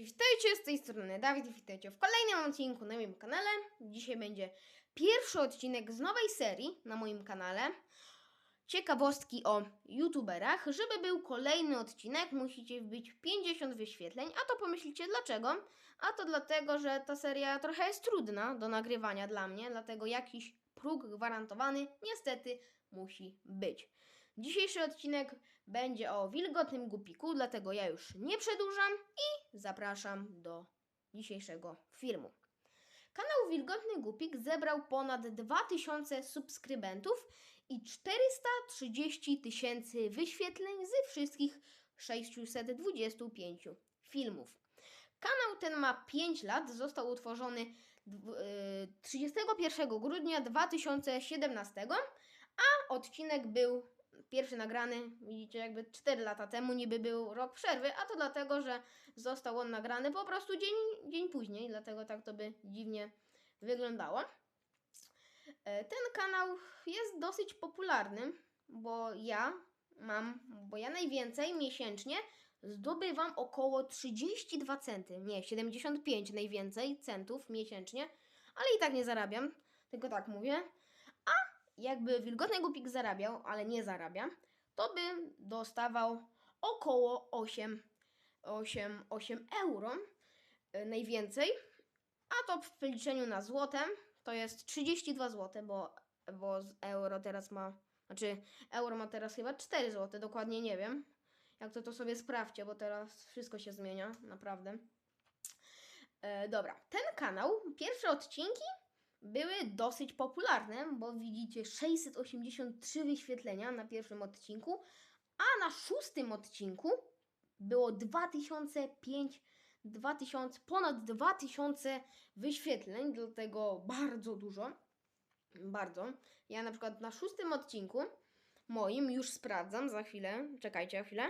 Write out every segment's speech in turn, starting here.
Witajcie z tej strony Dawid witajcie w kolejnym odcinku na moim kanale. Dzisiaj będzie pierwszy odcinek z nowej serii na moim kanale. Ciekawostki o youtuberach. Żeby był kolejny odcinek, musicie wbić 50 wyświetleń. A to pomyślicie dlaczego? A to dlatego, że ta seria trochę jest trudna do nagrywania dla mnie, dlatego jakiś próg gwarantowany niestety musi być. Dzisiejszy odcinek będzie o wilgotnym gupiku, dlatego ja już nie przedłużam i zapraszam do dzisiejszego filmu. Kanał Wilgotny Gupik zebrał ponad 2000 subskrybentów i 430 tysięcy wyświetleń ze wszystkich 625 filmów. Kanał ten ma 5 lat, został utworzony dw- y, 31 grudnia 2017, a odcinek był pierwszy nagrany, widzicie, jakby 4 lata temu, niby był rok przerwy, a to dlatego, że został on nagrany po prostu dzień, dzień później, dlatego tak to by dziwnie wyglądało. E, Ten kanał jest dosyć popularny, bo ja mam, bo ja najwięcej miesięcznie zdobywam około 32 centy, nie, 75 najwięcej centów miesięcznie, ale i tak nie zarabiam, tylko tak mówię. Jakby Wilgotny Głupik zarabiał, ale nie zarabia, to by dostawał około 8, 8, 8 euro y, najwięcej, a to w przeliczeniu na złotem to jest 32 zł, bo, bo euro teraz ma, znaczy euro ma teraz chyba 4 zł, dokładnie nie wiem. Jak to to sobie sprawdźcie, bo teraz wszystko się zmienia, naprawdę. E, dobra, ten kanał, pierwsze odcinki były dosyć popularne, bo widzicie 683 wyświetlenia na pierwszym odcinku, a na szóstym odcinku było 2005 2000, ponad 2000 wyświetleń, dlatego bardzo dużo. Bardzo. Ja na przykład na szóstym odcinku moim już sprawdzam za chwilę. Czekajcie chwilę.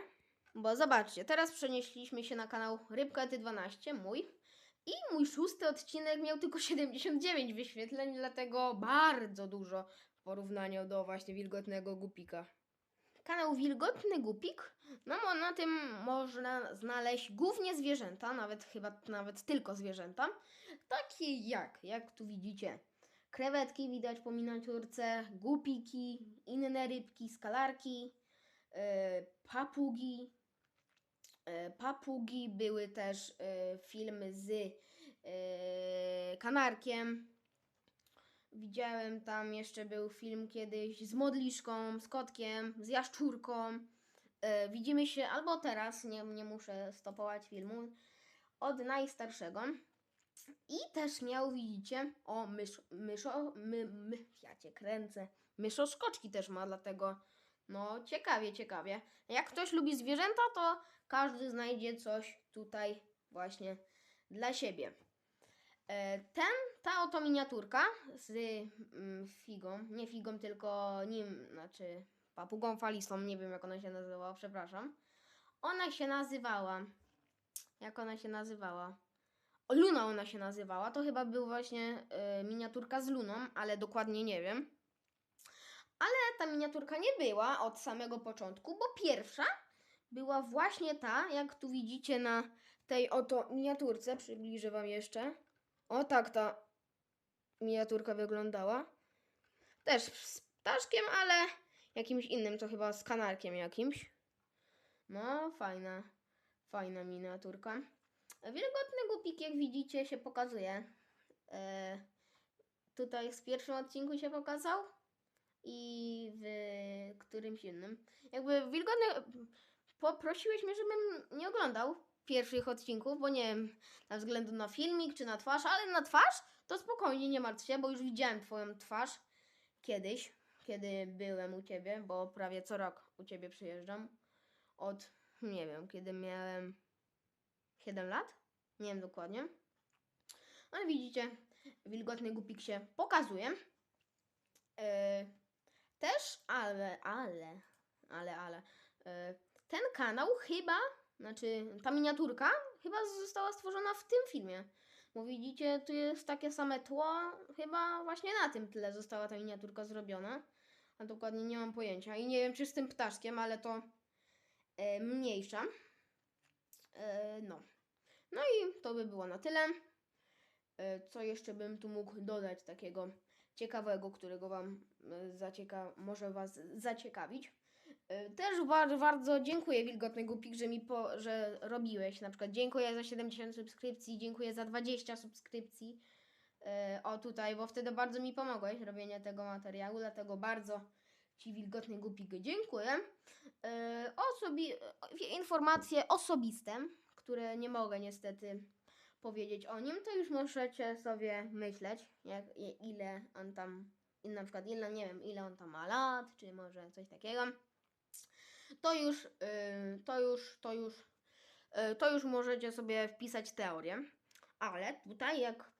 Bo zobaczcie, teraz przenieśliśmy się na kanał Rybka Ty12, mój. I mój szósty odcinek miał tylko 79 wyświetleń, dlatego bardzo dużo w porównaniu do właśnie wilgotnego gupika. Kanał Wilgotny Gupik, no mo- na tym można znaleźć głównie zwierzęta, nawet chyba nawet tylko zwierzęta, takie jak, jak tu widzicie, krewetki widać po miniaturce, gupiki, inne rybki, skalarki, e, papugi, papugi, były też e, filmy z e, kanarkiem. Widziałem tam jeszcze był film kiedyś z modliszką, z kotkiem, z jaszczurką. E, widzimy się albo teraz, nie, nie muszę stopować filmu, od najstarszego. I też miał, widzicie, o mysz, myszo, my, my, ja cię kręcę. Myszoszkoczki też ma, dlatego no ciekawie, ciekawie. Jak ktoś lubi zwierzęta, to każdy znajdzie coś tutaj właśnie dla siebie. E, Ten, ta oto miniaturka z mm, figą, nie figą, tylko nim, znaczy papugą falistą, nie wiem jak ona się nazywała, przepraszam. Ona się nazywała, jak ona się nazywała? Luna ona się nazywała, to chyba był właśnie e, miniaturka z Luną, ale dokładnie nie wiem. Ta miniaturka nie była od samego początku, bo pierwsza była właśnie ta, jak tu widzicie na tej oto miniaturce, przybliżę wam jeszcze. O tak ta miniaturka wyglądała. Też z ptaszkiem, ale jakimś innym, to chyba z kanarkiem jakimś. No, fajna, fajna miniaturka. Wilgotny głupik, jak widzicie, się pokazuje. E, tutaj w pierwszym odcinku się pokazał i w którymś innym. Jakby wilgotny... Poprosiłeś mnie, żebym nie oglądał pierwszych odcinków, bo nie wiem, na względu na filmik czy na twarz, ale na twarz to spokojnie, nie martw się, bo już widziałem twoją twarz kiedyś, kiedy byłem u ciebie, bo prawie co rok u ciebie przyjeżdżam. Od, nie wiem, kiedy miałem 7 lat? Nie wiem dokładnie. Ale widzicie, wilgotny głupik się pokazuje. Yy, też, ale, ale, ale, ale, yy, ten kanał chyba, znaczy ta miniaturka chyba została stworzona w tym filmie. Bo widzicie, tu jest takie same tło, chyba właśnie na tym tle została ta miniaturka zrobiona. A dokładnie nie mam pojęcia. I nie wiem, czy z tym ptaszkiem, ale to e, mniejsza. E, no. No i to by było na tyle. E, Co jeszcze bym tu mógł dodać takiego ciekawego, którego Wam e, zacieka może Was zaciekawić? E, Też bardzo, bardzo dziękuję Wilgotny Głupik, że mi po, że robiłeś. Na przykład dziękuję za 70 subskrypcji, dziękuję za 20 subskrypcji. E, O tutaj, bo wtedy bardzo mi pomogłeś robienie tego materiału, dlatego bardzo Ci Wilgotny Głupik dziękuję. Osobi- informacje osobiste, które nie mogę niestety powiedzieć o nim, to już możecie sobie myśleć, jak, ile on tam, na przykład ile, nie wiem, ile on tam ma lat, czy może coś takiego. To już, y, to już, to już, y, to już możecie sobie wpisać teorię, ale tutaj jak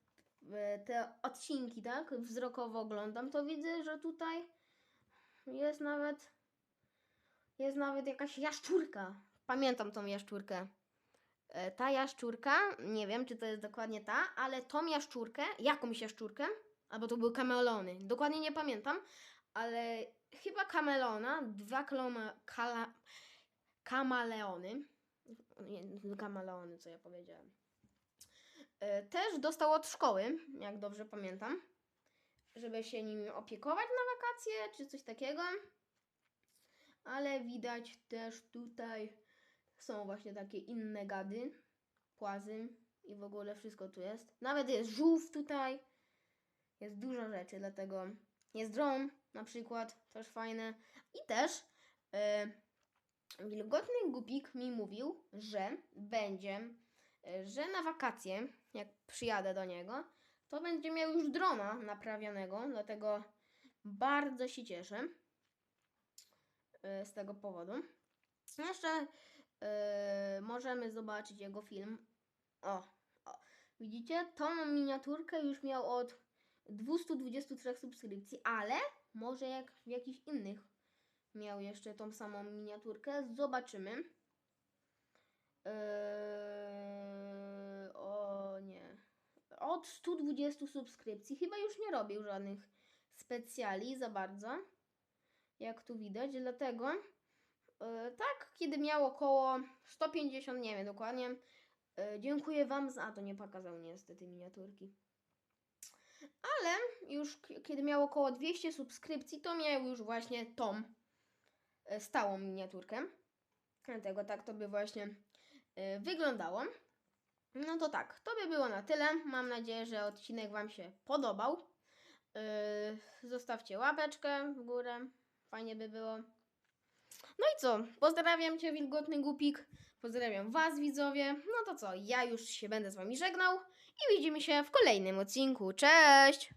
y, te odcinki, tak, wzrokowo oglądam, to widzę, że tutaj jest nawet, jest nawet jakaś jaszczurka. Pamiętam tą jaszczurkę. E, Ta jaszczurka, nie wiem czy to jest dokładnie ta, ale tą jaszczurkę, jakąś jaszczurkę, albo to były kamelony, dokładnie nie pamiętam, ale chyba kamelona, dwa kloma, kala, kamaleony, nie, kamaleony, co ja powiedziałem, E, też dostał od szkoły, jak dobrze pamiętam, żeby się nimi opiekować na wakacje, czy coś takiego, ale widać też tutaj są właśnie takie inne gady, płazy i w ogóle wszystko tu jest. Nawet jest żółw tutaj. Jest dużo rzeczy, dlatego jest dron na przykład, też fajne. I też e, wilgotny głupik mi mówił, że będzie, e, że na wakacje, jak przyjadę do niego, to będzie miał już drona naprawionego, dlatego bardzo się cieszę e, z tego powodu. Jeszcze Yy, możemy zobaczyć jego film. O, o, widzicie? Tą miniaturkę już miał od 223 subskrypcji, ale może jak w jakichś innych miał jeszcze tą samą miniaturkę. Zobaczymy. Yy, o nie. Od 120 subskrypcji chyba już nie robił żadnych specjali za bardzo. Jak tu widać, dlatego tak, kiedy miał około 150, nie wiem dokładnie. E, Dziękuję Wam za. To nie pokazał niestety miniaturki. Ale już kiedy miał około 200 subskrypcji, to miał już właśnie tą e, stałą miniaturkę. Dlatego tak to by właśnie e, wyglądało. No to tak, to by było na tyle. Mam nadzieję, że odcinek Wam się podobał. E, Zostawcie łapeczkę w górę. Fajnie by było. No i co? Pozdrawiam Cię, wilgotny głupik. Pozdrawiam Was, widzowie. No to co? Ja już się będę z Wami żegnał i widzimy się w kolejnym odcinku. Cześć!